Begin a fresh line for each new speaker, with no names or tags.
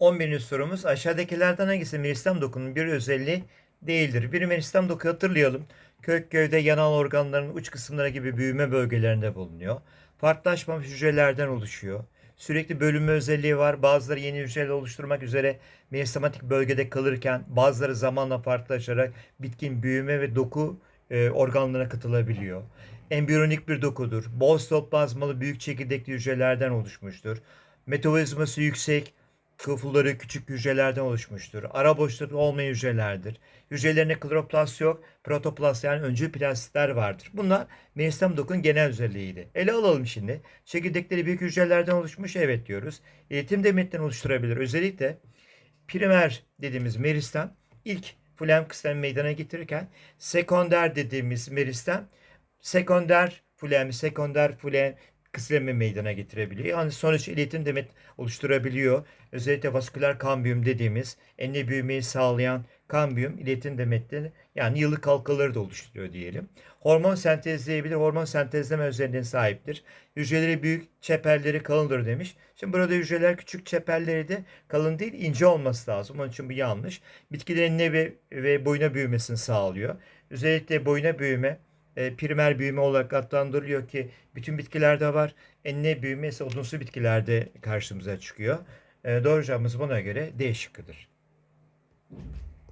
11. sorumuz aşağıdakilerden hangisi meristem dokunun bir özelliği değildir? Bir meristem doku hatırlayalım. Kök, gövde, yanal organların uç kısımları gibi büyüme bölgelerinde bulunuyor. Farklılaşmamış hücrelerden oluşuyor. Sürekli bölünme özelliği var. Bazıları yeni hücreler oluşturmak üzere meristematik bölgede kalırken bazıları zamanla farklılaşarak bitkin büyüme ve doku e, organlarına katılabiliyor. Embriyonik bir dokudur. Bol sitoplazmalı büyük çekirdekli hücrelerden oluşmuştur. Metabolizması yüksek, kıfılları küçük hücrelerden oluşmuştur. Ara boşluk olmayan hücrelerdir. Hücrelerinde kloroplast yok, protoplast yani öncül plastitler vardır. Bunlar meristem dokunun genel özelliğiydi. Ele alalım şimdi. Çekirdekleri büyük hücrelerden oluşmuş evet diyoruz. İletim demetten oluşturabilir. Özellikle primer dediğimiz meristem ilk flem kısmen meydana getirirken sekonder dediğimiz meristem sekonder flem, sekonder flem kıslemi meydana getirebiliyor. Yani sonuç iletim demet oluşturabiliyor. Özellikle vasküler kambiyum dediğimiz enine büyümeyi sağlayan kambiyum iletim demetleri yani yıllık halkaları da oluşturuyor diyelim. Hormon sentezleyebilir. Hormon sentezleme özelliğine sahiptir. Hücreleri büyük, çeperleri kalındır demiş. Şimdi burada hücreler küçük, çeperleri de kalın değil, ince olması lazım. Onun için bu yanlış. Bitkilerin ne ve, ve boyuna büyümesini sağlıyor. Özellikle boyuna büyüme e, primer büyüme olarak adlandırılıyor ki bütün bitkilerde var. Enine büyüme ise odunsu bitkilerde karşımıza çıkıyor. E, doğru cevabımız buna göre D şıkkıdır.